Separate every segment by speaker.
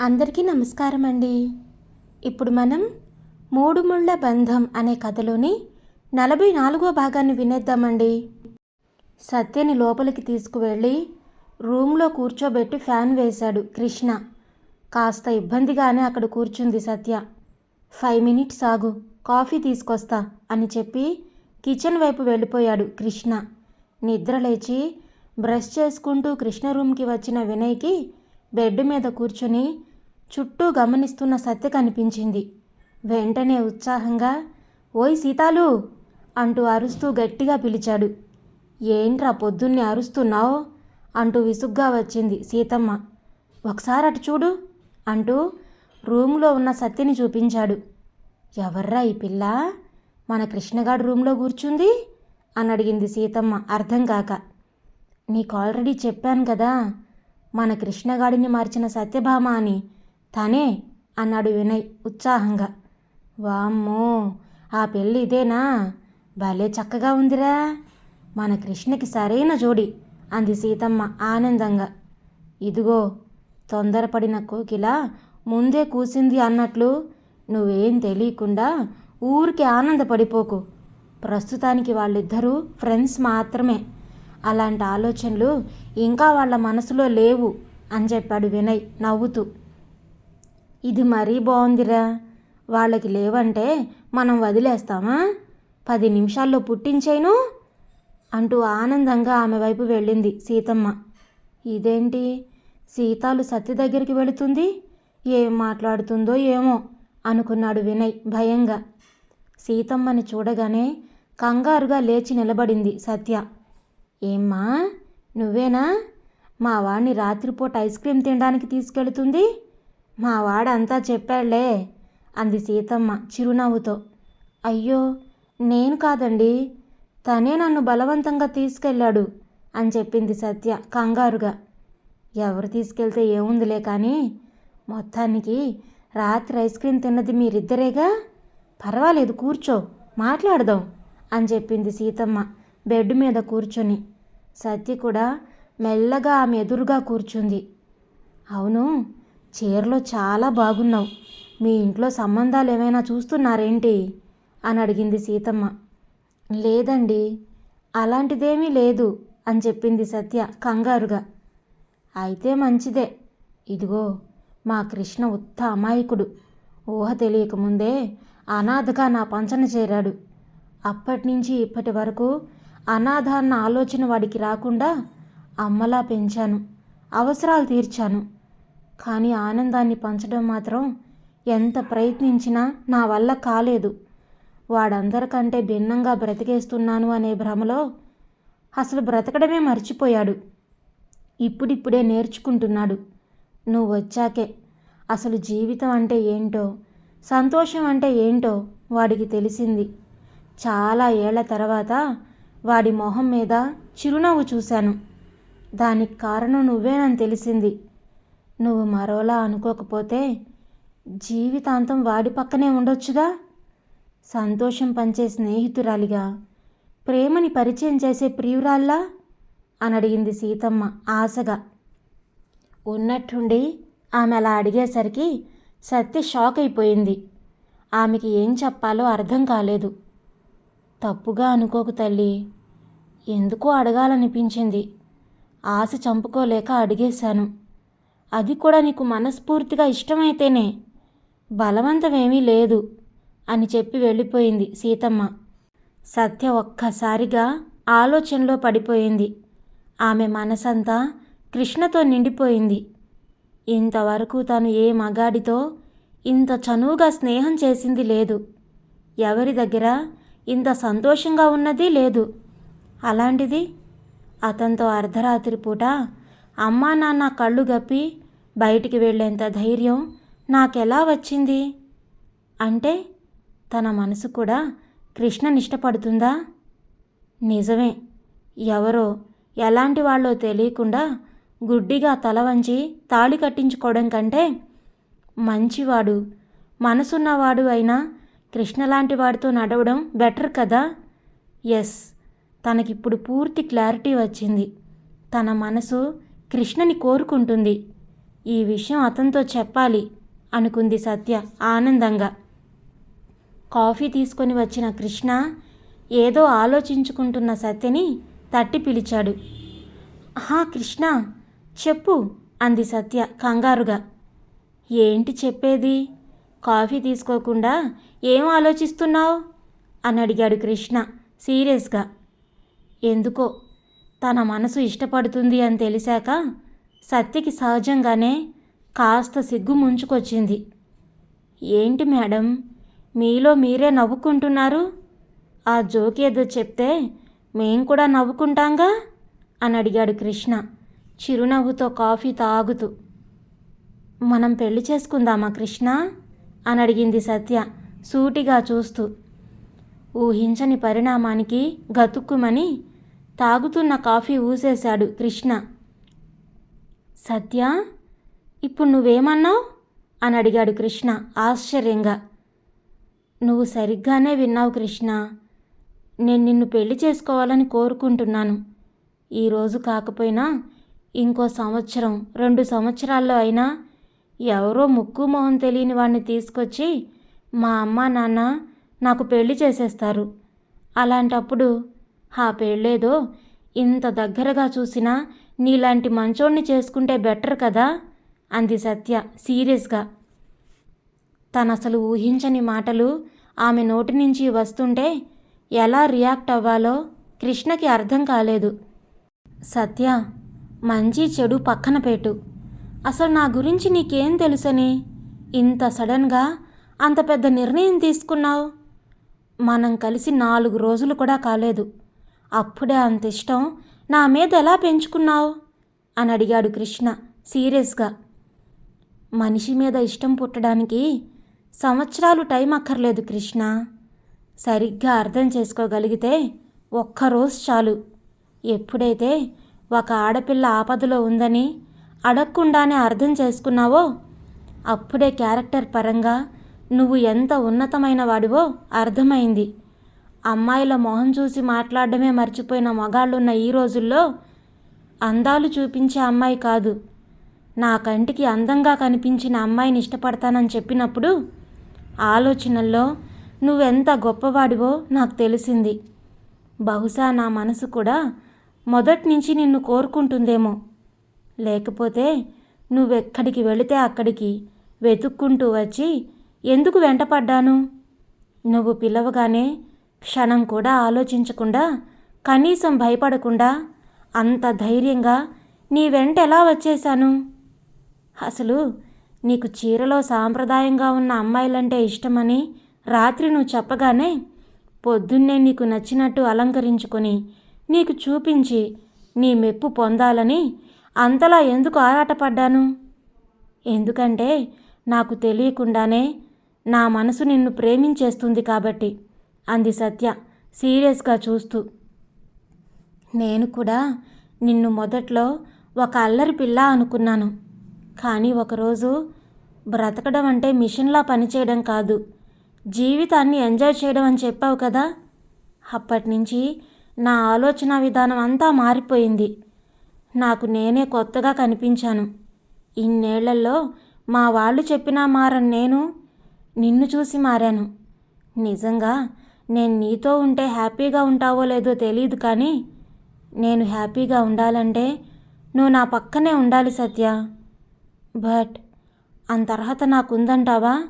Speaker 1: అందరికీ నమస్కారం అండి ఇప్పుడు మనం మూడు ముళ్ళ బంధం అనే కథలోని నలభై నాలుగో భాగాన్ని వినేద్దామండి. సత్యని లోపలికి తీసుకువెళ్ళి రూమ్లో కూర్చోబెట్టి ఫ్యాన్ వేశాడు కృష్ణ. కాస్త ఇబ్బందిగానే అక్కడ కూర్చుంది సత్య. ఫైవ్ మినిట్స్ ఆగు కాఫీ తీసుకొస్తా అని చెప్పి కిచెన్ వైపు వెళ్ళిపోయాడు కృష్ణ. నిద్ర లేచి బ్రష్ చేసుకుంటూ కృష్ణ రూమ్కి వచ్చిన వినయ్కి బెడ్ మీద కూర్చుని చుట్టూ గమనిస్తున్న సత్య కనిపించింది. వెంటనే ఉత్సాహంగా ఓయ్ సీతాలు! అంటూ అరుస్తూ గట్టిగా పిలిచాడు. ఏంట్రా పొద్దున్నే అరుస్తున్నావు? అంటూ విసుగ్గా వచ్చింది సీతమ్మ. ఒకసారి అటు చూడు అంటూ రూమ్లో ఉన్న సత్యని చూపించాడు. ఎవర్రా ఈ పిల్ల? మన కృష్ణగాడు రూమ్లో కూర్చుంది? అని అడిగింది సీతమ్మ అర్థం కాక. నీకు ఆల్రెడీ చెప్పాను కదా మన కృష్ణగాడిని మార్చిన సత్యభామ అని. తనే అన్నాడు వినయ్ ఉత్సాహంగా. వామ్మో ఆ పెళ్ళి ఇదేనా? భలే చక్కగా ఉందిరా. మన కృష్ణకి సరైన జోడి అంది సీతమ్మ ఆనందంగా. ఇదిగో తొందరపడిన కోకిల ముందే కూసింది అన్నట్లు నువ్వేం తెలియకుండా ఊరికి ఆనందపడిపోకు. ప్రస్తుతానికి వాళ్ళిద్దరూ ఫ్రెండ్స్ మాత్రమే. అలాంటి ఆలోచనలు ఇంకా వాళ్ళ మనసులో లేవు అని చెప్పాడు వినయ్ నవ్వుతూ. ఇది మరీ బాగుందిరా వాళ్ళకి లేవంటే మనం వదిలేస్తామా? పది నిమిషాల్లో పుట్టించేను? అంటూ ఆనందంగా ఆమె వైపు వెళ్ళింది సీతమ్మ. ఇదేంటి? సీతాలు సత్య దగ్గరికి వెళుతుంది? ఏం మాట్లాడుతుందో ఏమో? అనుకున్నాడు వినయ్ భయంగా. సీతమ్మని చూడగానే కంగారుగా లేచి నిలబడింది సత్య. ఏమ్మా? నువ్వేనా? మా వాణ్ణి రాత్రిపూట ఐస్ క్రీమ్ తినడానికి తీసుకెళ్తుంది? మా వాడంతా చెప్పాడులే అంది సీతమ్మ చిరునవ్వుతో. అయ్యో నేను కాదండి తనే నన్ను బలవంతంగా తీసుకెళ్ళాడు అని చెప్పింది సత్య కంగారుగా. ఎవరు తీసుకెళ్తే ఏముందిలే కానీ మొత్తానికి రాత్రి ఐస్ క్రీమ్ తిన్నది మీరిద్దరేగా? పర్వాలేదు కూర్చో మాట్లాడదాం అని చెప్పింది సీతమ్మ బెడ్ మీద కూర్చొని. సత్య కూడా మెల్లగా ఆమె ఎదురుగా కూర్చుంది. అవును చీరలో చాలా బాగున్నావు. మీ ఇంట్లో సంబంధాలు ఏమైనా చూస్తున్నారేంటి? అని అడిగింది సీతమ్మ. లేదండి అలాంటిదేమీ లేదు అని చెప్పింది సత్య కంగారుగా. అయితే మంచిదే. ఇదిగో మా కృష్ణ ఉత్త అమాయకుడు. ఊహ తెలియకముందే అనాథగా నా పంచన చేరాడు. అప్పటి నుంచి ఇప్పటి వరకు అనాథ అన్న ఆలోచన వాడికి రాకుండా అమ్మలా పెంచాను. అవసరాలు తీర్చాను. కానీ ఆనందాన్ని పంచడం మాత్రం ఎంత ప్రయత్నించినా నా వల్ల కాలేదు. వాడందరికంటే భిన్నంగా బ్రతికేస్తున్నాను అనే భ్రమలో అసలు బ్రతకడమే మర్చిపోయాడు. ఇప్పుడిప్పుడే నేర్చుకుంటున్నాడు. నువ్వు వచ్చాకే అసలు జీవితం అంటే ఏంటో సంతోషం అంటే ఏంటో వాడికి తెలిసింది. చాలా ఏళ్ళ తర్వాత వాడి మొహం మీద చిరునవ్వు చూశాను. దానికి కారణం నువ్వేనని తెలిసింది. నువ్వు మరోలా అనుకోకపోతే జీవితాంతం వాడి పక్కనే ఉండొచ్చుగా? సంతోషం పంచే స్నేహితురాలిగా ప్రేమని పరిచయం చేసే ప్రియురాల్లా? అని అడిగింది సీతమ్మ ఆశగా. ఉన్నట్టుండి ఆమె అలా అడిగేసరికి సత్య షాక్ అయిపోయింది. ఆమెకి ఏం చెప్పాలో అర్థం కాలేదు. తప్పుగా అనుకోకు తల్లి. ఎందుకో అడగాలనిపించింది. ఆశ చంపుకోలేక అడిగేశాను. అది కూడా నీకు మనస్ఫూర్తిగా ఇష్టమైతేనే. బలవంతమేమీ లేదు అని చెప్పి వెళ్ళిపోయింది సీతమ్మ. సత్య ఒక్కసారిగా ఆలోచనలో పడిపోయింది. ఆమె మనసంతా కృష్ణతో నిండిపోయింది. ఇంతవరకు తను ఏ మగాడితో ఇంత చనువుగా స్నేహం చేసింది లేదు. ఎవరి దగ్గర ఇంత సంతోషంగా ఉన్నది లేదు. అలాంటిది అతనితో అర్ధరాత్రి పూట అమ్మా నాన్న కళ్ళు గప్పి బయటికి వెళ్ళేంత ధైర్యం నాకెలా వచ్చింది? అంటే తన మనసు కూడా కృష్ణని ఇష్టపడుతుందా? నిజమే. ఎవరో ఎలాంటి వాళ్ళో తెలియకుండా గుడ్డిగా తల వంచి తాళి కట్టించుకోవడం కంటే మంచివాడు మనసున్నవాడు అయినా కృష్ణ లాంటి వాడితో నడవడం బెటర్ కదా? ఎస్ తనకిప్పుడు పూర్తి క్లారిటీ వచ్చింది. తన మనసు కృష్ణని కోరుకుంటుంది. ఈ విషయం అతనితో చెప్పాలి అనుకుంది సత్య ఆనందంగా. కాఫీ తీసుకొని వచ్చిన కృష్ణ ఏదో ఆలోచించుకుంటున్న సత్యని తట్టి పిలిచాడు. హా కృష్ణ చెప్పు అంది సత్య కంగారుగా. ఏంటి చెప్పేది? కాఫీ తీసుకోకుండా ఏం ఆలోచిస్తున్నావు? అని అడిగాడు కృష్ణ సీరియస్గా. ఎందుకో తన మనసు ఇష్టపడుతుంది అని తెలిసాక సత్యకి సహజంగానే కాస్త సిగ్గు ముంచుకొచ్చింది. ఏంటి మేడం మీలో మీరే నవ్వుకుంటున్నారు? ఆ జోకేదో ఏదో చెప్తే మేం కూడా నవ్వుకుంటాంగా? అని అడిగాడు కృష్ణ చిరునవ్వుతో కాఫీ తాగుతూ. మనం పెళ్ళి చేసుకుందామా కృష్ణ? అని అడిగింది సత్య సూటిగా చూస్తూ. ఊహించని పరిణామానికి గతుక్కుమని తాగుతున్న కాఫీ ఊసేశాడు కృష్ణ. సత్య ఇప్పుడు నువ్వేమన్నావు? అని అడిగాడు కృష్ణ ఆశ్చర్యంగా. నువ్వు సరిగ్గానే విన్నావు కృష్ణ. నేను నిన్ను పెళ్ళి చేసుకోవాలని కోరుకుంటున్నాను. ఈరోజు కాకపోయినా ఇంకో సంవత్సరం రెండు సంవత్సరాల్లో అయినా ఎవరో ముక్కు మొహం తెలియని వాడిని తీసుకొచ్చి మా అమ్మ నాన్న నాకు పెళ్ళి చేసేస్తారు. అలాంటప్పుడు ఆ పెళ్ళేదో ఇంత దగ్గరగా చూసినా నీలాంటి మంచోడిని చేసుకుంటే బెటర్ కదా? అంది సత్య సీరియస్గా. తనసలు అసలు ఊహించని మాటలు ఆమె నోటి నుంచి వస్తుంటే ఎలా రియాక్ట్ అవ్వాలో కృష్ణకి అర్థం కాలేదు. సత్య మంచి చెడు పక్కన పెట్టు. అసలు నా గురించి నీకేం తెలుసని? ఇంత సడన్గా అంత పెద్ద నిర్ణయం తీసుకున్నావు? మనం కలిసి నాలుగు రోజులు కూడా కాలేదు. అప్పుడే అంత ఇష్టం. నా మీద ఎలా పెంచుకున్నావు? అని అడిగాడు కృష్ణ సీరియస్గా. మనిషి మీద ఇష్టం పుట్టడానికి సంవత్సరాలు టైం అక్కర్లేదు కృష్ణ. సరిగ్గా అర్థం చేసుకోగలిగితే ఒక్కరోజు చాలు. ఎప్పుడైతే ఒక ఆడపిల్ల ఆపదలో ఉందని అడగకుండానే అర్థం చేసుకున్నావో అప్పుడే క్యారెక్టర్ పరంగా నువ్వు ఎంత ఉన్నతమైన వాడివో అర్థమైంది. అమ్మాయిల మొహం చూసి మాట్లాడడమే మర్చిపోయిన మగాళ్ళున్న ఈ రోజుల్లో అందాలు చూపించే అమ్మాయి కాదు. నా కంటికి అందంగా కనిపించిన అమ్మాయిని ఇష్టపడతానని చెప్పినప్పుడు ఆలోచనల్లో నువ్వెంత గొప్పవాడివో నాకు తెలిసింది. బహుశా నా మనసు కూడా మొదటి నుంచి నిన్ను కోరుకుంటుందేమో. లేకపోతే నువ్వెక్కడికి వెళితే అక్కడికి వెతుక్కుంటూ వచ్చి ఎందుకు వెంటపడ్డాను? నువ్వు పిలవగానే క్షణం కూడా ఆలోచించకుండా కనీసం భయపడకుండా అంత ధైర్యంగా నీ వెంట ఎలా వచ్చేశాను? అసలు నీకు చీరలో సాంప్రదాయంగా ఉన్న అమ్మాయిలంటే ఇష్టమని రాత్రి నువ్వు చెప్పగానే పొద్దున్నే నీకు నచ్చినట్టు అలంకరించుకొని నీకు చూపించి నీ మెప్పు పొందాలని అంతలా ఎందుకు ఆరాటపడ్డాను? ఎందుకంటే నాకు తెలియకుండానే నా మనసు నిన్ను ప్రేమించేస్తుంది కాబట్టి. అంది సత్య సీరియస్గా చూస్తూ. నేను కూడా నిన్ను మొదట్లో ఒక అల్లరి పిల్ల అనుకున్నాను. కానీ ఒకరోజు బ్రతకడం అంటే మిషన్లా పనిచేయడం కాదు. జీవితాన్ని ఎంజాయ్ చేయడం అని చెప్పావు కదా? అప్పటి నుంచి నా ఆలోచన విధానం అంతా మారిపోయింది. నాకు నేనే కొత్తగా కనిపించాను. ఇన్నేళ్ళలో మా వాళ్ళు చెప్పినా మారని నేను నిన్ను చూసి మారాను. నిజంగా నేను నీతో ఉంటే హ్యాపీగా ఉంటావో లేదో తెలియదు కానీ నేను హ్యాపీగా ఉండాలంటే నువ్వు నా పక్కనే ఉండాలి సత్య. బట్ అంత అర్హత నాకుందంటావా?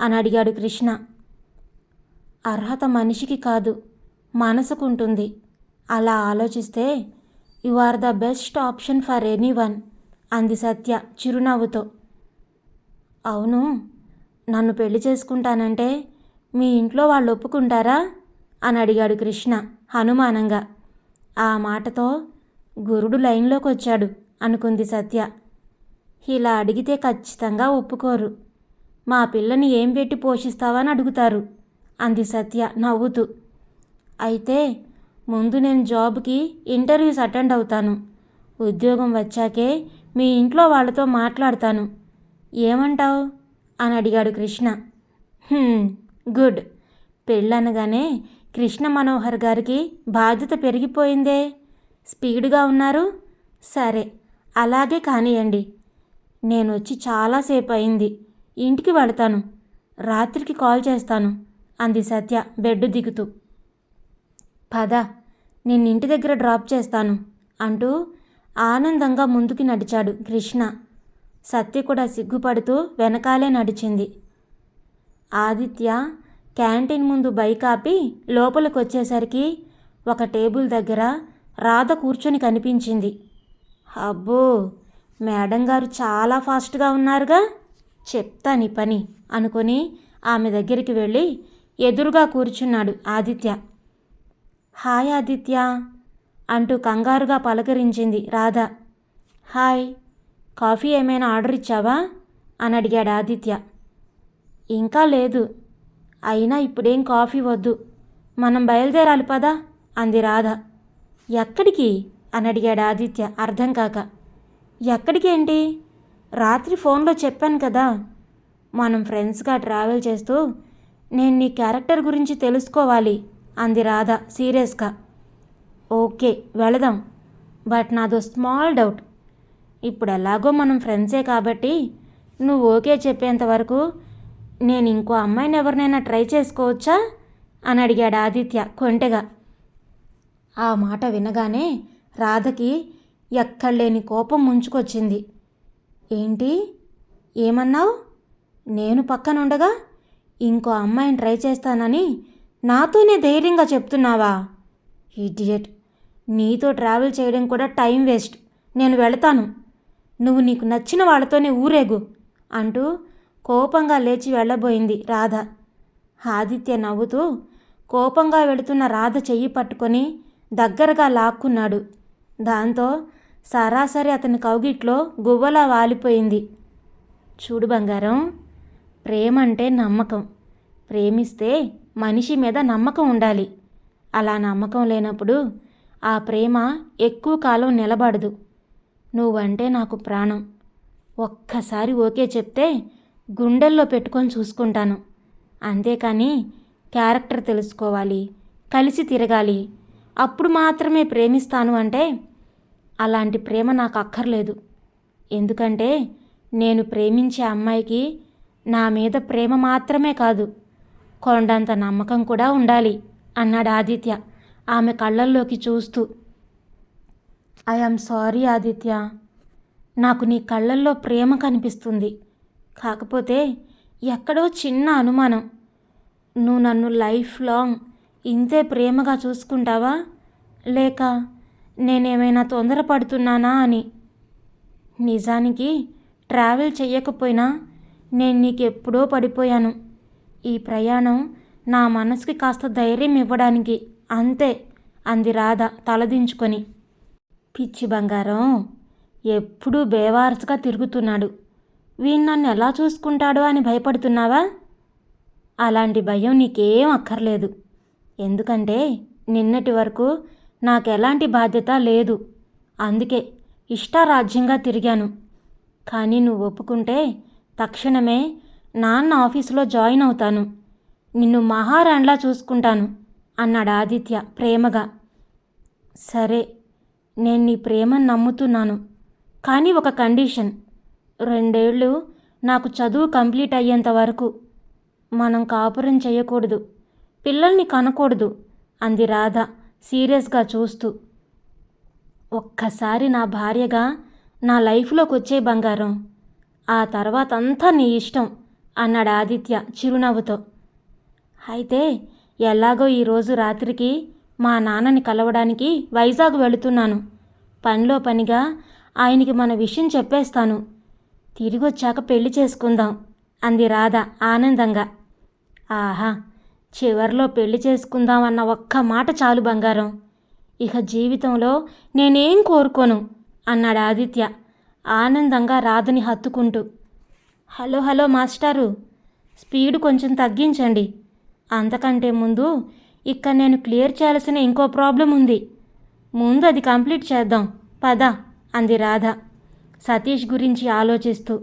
Speaker 1: అని అడిగాడు కృష్ణ. అర్హత మనిషికి కాదు మనసుకుంటుంది. అలా ఆలోచిస్తే you are the best option for anyone అంది సత్య చిరునవ్వుతో. అవును నన్ను పెళ్ళి చేసుకుంటానంటే మీ ఇంట్లో వాళ్ళు ఒప్పుకుంటారా? అని అడిగాడు కృష్ణ అనుమానంగా. ఆ మాటతో గురుడు లైన్లోకి వచ్చాడు అనుకుంది సత్య. ఇలా అడిగితే ఖచ్చితంగా ఒప్పుకోరు. మా పిల్లని ఏం పెట్టి పోషిస్తావని అడుగుతారు అంది సత్య నవ్వుతూ. అయితే ముందు నేను జాబ్కి ఇంటర్వ్యూస్ అటెండ్ అవుతాను. ఉద్యోగం వచ్చాకే మీ ఇంట్లో వాళ్ళతో మాట్లాడతాను. ఏమంటావు? అని అడిగాడు కృష్ణ. గుడ్. పెళ్ళనగానే కృష్ణ మనోహర్ గారికి బాధ్యత పెరిగిపోయిందే. స్పీడ్గా ఉన్నారు? సరే అలాగే కానియండి. నేను వచ్చి చాలాసేపు అయింది ఇంటికి వెళతాను. రాత్రికి కాల్ చేస్తాను అంది సత్య బెడ్ దిగుతూ. పద నేను ఇంటి దగ్గర డ్రాప్ చేస్తాను అంటూ ఆనందంగా ముందుకి నడిచాడు కృష్ణ. సత్య కూడా సిగ్గుపడుతూ వెనకాలే నడిచింది. ఆదిత్య క్యాంటీన్ ముందు బైక్ ఆపి లోపలికి వచ్చేసరికి ఒక టేబుల్ దగ్గర రాధ కూర్చొని కనిపించింది. అబ్బో మేడం గారు చాలా ఫాస్ట్గా ఉన్నారుగా. చెప్తా నీ పని అనుకొని ఆమె దగ్గరికి వెళ్ళి ఎదురుగా కూర్చున్నాడు ఆదిత్య. హాయ్ ఆదిత్య అంటూ కంగారుగా పలకరించింది రాధ. హాయ్ కాఫీ ఏమైనా ఆర్డర్ ఇచ్చావా? అని అడిగాడు ఆదిత్య. ఇంకా లేదు. అయినా ఇప్పుడేం కాఫీ వద్దు. మనం బయలుదేరాలి పదా? అంది రాధ. ఎక్కడికి? అని అడిగాడు ఆదిత్య అర్థం కాక. ఎక్కడికేంటి రాత్రి ఫోన్లో చెప్పాను కదా. మనం ఫ్రెండ్స్గా ట్రావెల్ చేస్తూ నేను నీ క్యారెక్టర్ గురించి తెలుసుకోవాలి అంది రాధ సీరియస్గా. ఓకే వెళదాం. బట్ నాదో స్మాల్ డౌట్. ఇప్పుడు ఎలాగో మనం ఫ్రెండ్సే కాబట్టి నువ్వు ఓకే చెప్పేంత వరకు నేను ఇంకో అమ్మాయిని ఎవరినైనా ట్రై చేసుకోవచ్చా? అని అడిగాడు ఆదిత్య కొంటెగా. ఆ మాట వినగానే రాధకి ఎక్కడలేని కోపం ముంచుకొచ్చింది. ఏంటి? ఏమన్నావు? నేను పక్కనుండగా ఇంకో అమ్మాయిని ట్రై చేస్తానని నాతోనే ధైర్యంగా చెప్తున్నావా? ఇడియట్. నీతో ట్రావెల్ చేయడం కూడా టైం వేస్ట్. నేను వెళతాను. నువ్వు నీకు నచ్చిన వాళ్ళతోనే ఊరేగు అంటూ కోపంగా లేచి వెళ్ళబోయింది రాధ. ఆదిత్య నవ్వుతూ కోపంగా వెళుతున్న రాధ చెయ్యి పట్టుకొని దగ్గరగా లాక్కున్నాడు. దాంతో సరాసరి అతని కౌగిట్లో గువ్వలా వాలిపోయింది. చూడు బంగారం ప్రేమ అంటే నమ్మకం. ప్రేమిస్తే మనిషి మీద నమ్మకం ఉండాలి. అలా నమ్మకం లేనప్పుడు ఆ ప్రేమ ఎక్కువ కాలం నిలబడదు. నువ్వంటే నాకు ప్రాణం. ఒక్కసారి ఓకే చెప్తే గుండెల్లో పెట్టుకొని చూసుకుంటాను. అంతేకాని క్యారెక్టర్ తెలుసుకోవాలి కలిసి తిరగాలి. అప్పుడు మాత్రమే ప్రేమిస్తాను అంటే అలాంటి ప్రేమ నాకు అక్కర్లేదు. ఎందుకంటే నేను ప్రేమించే అమ్మాయికి నా మీద ప్రేమ మాత్రమే కాదు కొండంత నమ్మకం కూడా ఉండాలి అన్నాడు ఆదిత్య ఆమె కళ్ళల్లోకి చూస్తూ. ఐఎమ్ సారీ ఆదిత్య నాకు నీ కళ్ళల్లో ప్రేమ కనిపిస్తుంది. కాకపోతే ఎక్కడో చిన్న అనుమానం. నువ్వు నన్ను లైఫ్ లాంగ్ ఇంతే ప్రేమగా చూసుకుంటావా? లేక నేనేమైనా తొందరపడుతున్నానా అని. నిజానికి ట్రావెల్ చెయ్యకపోయినా నేను నీకెప్పుడో పడిపోయాను. ఈ ప్రయాణం నా మనసుకి కాస్త ధైర్యం ఇవ్వడానికి అంతే అంది రాధ తలదించుకొని. పిచ్చి బంగారం ఎప్పుడూ బేవారసుగా తిరుగుతున్నాడు. వీణ్ నన్ను ఎలా చూసుకుంటాడో అని భయపడుతున్నావా? అలాంటి భయం నీకేం అక్కర్లేదు. ఎందుకంటే నిన్నటి వరకు నాకు ఎలాంటి బాధ్యత లేదు. అందుకే ఇష్టారాజ్యంగా తిరిగాను. కానీ నువ్వు ఒప్పుకుంటే తక్షణమే నాన్న ఆఫీసులో జాయిన్ అవుతాను. నిన్ను మహారాణిలా చూసుకుంటాను అన్నాడు ఆదిత్య ప్రేమగా. సరే నేను నీ ప్రేమను నమ్ముతున్నాను. కానీ ఒక కండిషన్ రెండేళ్ళు నాకు చదువు కంప్లీట్ అయ్యేంత వరకు మనం కాపురం చేయకూడదు. పిల్లల్ని కనకూడదు అంది రాధ సీరియస్గా చూస్తూ. ఒక్కసారి నా భార్యగా నా లైఫ్లోకి వచ్చే బంగారం ఆ తర్వాత అంతా నీ ఇష్టం అన్నాడు ఆదిత్య చిరునవ్వుతో. అయితే ఎలాగో ఈరోజు రాత్రికి మా నాన్నని కలవడానికి వైజాగ్ వెళుతున్నాను. పనిలో పనిగా ఆయనకి మన విషయం చెప్పేస్తాను. తిరిగి వచ్చాక పెళ్ళి చేసుకుందాం అంది రాధ ఆనందంగా. ఆహా చివర్లో పెళ్ళి చేసుకుందాం అన్న ఒక్క మాట చాలు బంగారం. ఇక జీవితంలో నేనేం కోరుకోను అన్నాడు ఆదిత్య ఆనందంగా రాధని హత్తుకుంటూ. హలో హలో మాస్టారు స్పీడ్ కొంచెం తగ్గించండి. అంతకంటే ముందు ఇక్కడ నేను క్లియర్ చేయాల్సిన ఇంకో ప్రాబ్లం ఉంది. ముందు అది కంప్లీట్ చేద్దాం పద అంది రాధ. సతీష్ గురించి ఆలోచిస్తూ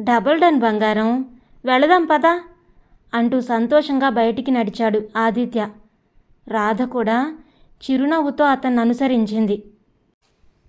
Speaker 1: డబుల్ డన్ బంగారం వెళదాం పద అంటూ సంతోషంగా బయటికి నడిచాడు ఆదిత్య. రాధ కూడా చిరునవ్వుతో అతన్ని అనుసరించింది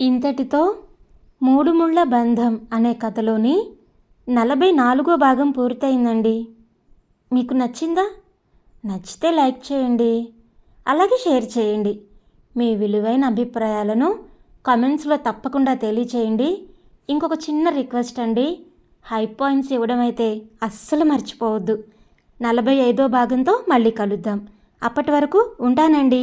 Speaker 1: ఇంతటితో మూడు ముళ్ళ బంధం అనే కథలోని నలభై నాలుగో భాగం పూర్తయిందండి. మీకు నచ్చిందా? నచ్చితే లైక్ చేయండి. అలాగే షేర్ చేయండి. మీ విలువైన అభిప్రాయాలను కమెంట్స్లో తప్పకుండా తెలియచేయండి. ఇంకొక చిన్న రిక్వెస్ట్ అండి. హై పాయింట్స్ ఇవ్వడం అయితే అస్సలు మర్చిపోవద్దు. నలభై ఐదో భాగంతో మళ్ళీ కలుద్దాం. అప్పటి వరకు ఉంటానండి.